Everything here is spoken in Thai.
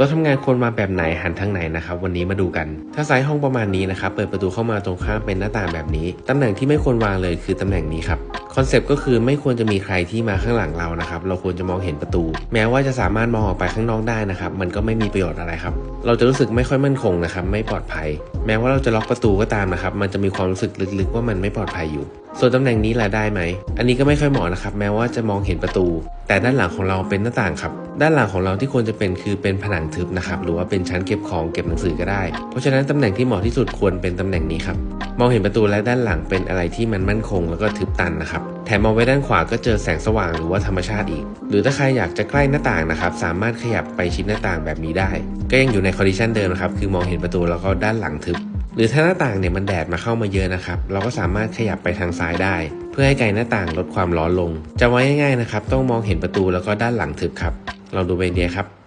โต๊ะทำงานควรมาแบบไหนหันทางไหนนะครับวันนี้มาดูกัน ถ้าไซส์ห้องประมาณนี้นะครับเปิดประตูเข้ามาตรงข้ามเป็นหน้าต่างแบบนี้ตำแหน่งที่ไม่ควรวางเลยคือตำแหน่งนี้ครับคอนเซปต์ก็คือไม่ควรจะมีใครที่มาข้างหลังเรานะครับเราควรจะมองเห็นประตู แม้ว่าจะสามารถมองออกไปข้างนอกได้นะครับมันก็ไม่มีประโยชน์อะไรครับเราจะรู้สึกไม่ค่อยมั่นคงนะครับไม่ปลอดภัย แม้ว่าเราจะล็อกประตูก็ตามนะครับมันจะมีความรู้สึกลึกๆว่ามันไม่ปลอดภัยอยู่ส่วนตำแหน่งนี้ล่ะได้ไหม อันนี้ก็ไม่ค่อยเหมาะนะครับ แม้ว่าจะมองเห็นประตู แต่ด้านหลังของเราเป็นหน้าต่างครับ ด้านหลังของเราที่ควรจะเป็นคือเป็นผนังทึบนะครับ หรือว่าเป็นชั้นเก็บของเก็บหนังสือก็ได้ เพราะฉะนั้นตำแหน่งที่เหมาะที่สุดควรเป็นตำแหน่งนี้ครับ มองเห็นประตูและด้านหลังเป็นอะไรที่มันมั่นคง แล้วก็ทึบตันนะครับ แถมมองไว้ด้านขวาก็เจอแสงสว่างหรือว่าธรรมชาติอีก หรือถ้าใครอยากจะใกล้หน้าต่างนะครับ สามารถขยับไปชิดหน้าต่างแบบนี้ได้ ก็ยังอยู่ในคอนดิชันเดิมนะครับ คือมองเห็นประตูแล้วก็ด้านหลังทึบ รือถ้าหน้าต่างเนี่ยมันแดดมาเข้ามาเยอะนะครับ เราก็สามารถขยับไปทางซ้ายได้ เพื่อให้ไกลหน้าต่างลดความร้อนลงจำไว้ง่ายๆนะครับ ต้องมองเห็นประตูแล้วก็ด้านหลังทึบครับ เราดูเป็นไอเดียครับ